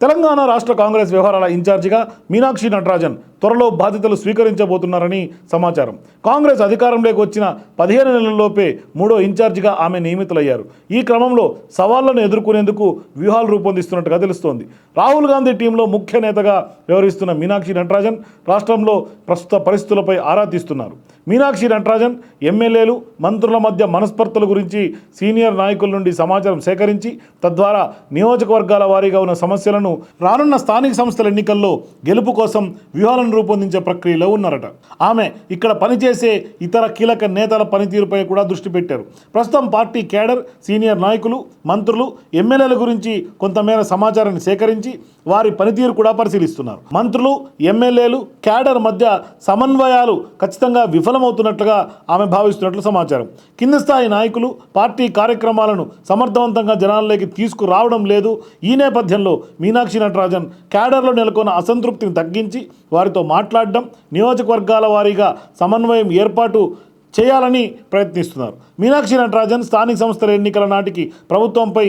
తెలంగాణ రాష్ట్ర కాంగ్రెస్ వ్యవహారాల ఇన్ఛార్జిగా మీనాక్షి నటరాజన్ త్వరలో బాధ్యతలు స్వీకరించబోతున్నారని సమాచారం. కాంగ్రెస్ అధికారంలోకి వచ్చిన పదిహేను నెలల్లోపే మూడో ఇన్ఛార్జిగా ఆమె నియమితులయ్యారు. ఈ క్రమంలో సవాళ్ళను ఎదుర్కొనేందుకు వ్యూహాలు రూపొందిస్తున్నట్టుగా తెలుస్తోంది. రాహుల్ గాంధీ టీంలో ముఖ్య నేతగా వ్యవహరిస్తున్న మీనాక్షి నటరాజన్ రాష్ట్రంలో ప్రస్తుత పరిస్థితులపై ఆరా తీస్తున్నారు. మీనాక్షి నటరాజన్ ఎమ్మెల్యేలు మంత్రుల మధ్య మనస్పర్ధల గురించి సీనియర్ నాయకుల నుండి సమాచారం సేకరించి తద్వారా నియోజకవర్గాల వారీగా ఉన్న సమస్యలను రానున్న స్థానిక సంస్థల ఎన్నికల్లో గెలుపు కోసం వ్యూహాలను రూపొందించే ప్రక్రియలో ఉన్నారట. ఆమె ఇక్కడ పనిచేసే ఇతర కీలక నేతల పనితీరుపై కూడా దృష్టి పెట్టారు. ప్రస్తుతం పార్టీ కేడర్ సీనియర్ నాయకులు మంత్రులు ఎమ్మెల్యేల గురించి కొంతమేర సమాచారాన్ని సేకరించి వారి పనితీరు కూడా పరిశీలిస్తున్నారు. మంత్రులు ఎమ్మెల్యేలు క్యాడర్ మధ్య సమన్వయాలు ఖచ్చితంగా విఫలమవుతున్నట్లుగా ఆమె భావిస్తున్నట్లు సమాచారం. కింది స్థాయి నాయకులు పార్టీ కార్యక్రమాలను సమర్థవంతంగా జనాల్లోకి తీసుకురావడం లేదు. ఈ నేపథ్యంలో మీనాక్షి నటరాజన్ క్యాడర్లో నెలకొన్న అసంతృప్తిని తగ్గించి వారితో మాట్లాడడం నియోజకవర్గాల వారీగా సమన్వయం ఏర్పాటు చేయాలని ప్రయత్నిస్తున్నారు. మీనాక్షి నటరాజన్ స్థానిక సంస్థల ఎన్నికల నాటికి ప్రభుత్వంపై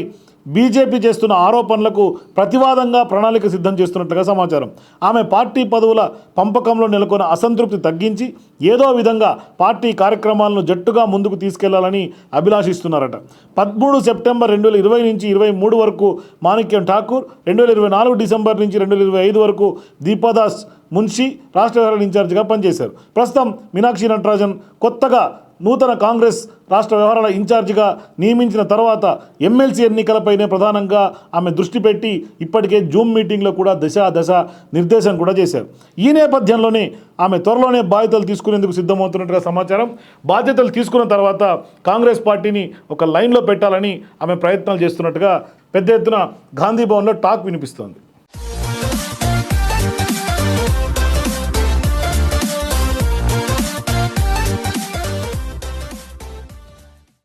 బీజేపీ చేస్తున్న ఆరోపణలకు ప్రతివాదంగా ప్రణాళిక సిద్ధం చేస్తున్నట్లుగా సమాచారం. ఆమె పార్టీ పదవుల పంపకంలో నెలకొన్న అసంతృప్తి తగ్గించి ఏదో విధంగా పార్టీ కార్యక్రమాలను జట్టుగా ముందుకు తీసుకెళ్ళాలని అభిలాషిస్తున్నారట. పదమూడు సెప్టెంబర్ రెండు వేల ఇరవై నుంచి ఇరవై మూడు వరకు మాణిక్యం ఠాకూర్ రెండు వేల ఇరవై నాలుగు డిసెంబర్ నుంచి రెండు వేల ఇరవై ఐదు వరకు దీపాదాస్ మున్షి రాష్ట్ర వ్యవహారాల ఇన్ఛార్జిగా పనిచేశారు. ప్రస్తుతం మీనాక్షి నటరాజన్ కొత్తగా నూతన కాంగ్రెస్ రాష్ట్ర వ్యవహారాల ఇన్ఛార్జిగా నియమించిన తర్వాత ఎమ్మెల్సీ ఎన్నికలపైనే ప్రధానంగా ఆమె దృష్టి పెట్టి ఇప్పటికే జూమ్ మీటింగ్లో కూడా దశ దశ నిర్దేశం కూడా చేశారు. ఈ నేపథ్యంలోనే ఆమె త్వరలోనే బాధ్యతలు తీసుకునేందుకు సిద్ధమవుతున్నట్టుగా సమాచారం. బాధ్యతలు తీసుకున్న తర్వాత కాంగ్రెస్ పార్టీని ఒక లైన్లో పెట్టాలని ఆమె ప్రయత్నాలు చేస్తున్నట్టుగా పెద్ద ఎత్తున గాంధీ భవన్లో టాక్ వినిపిస్తోంది.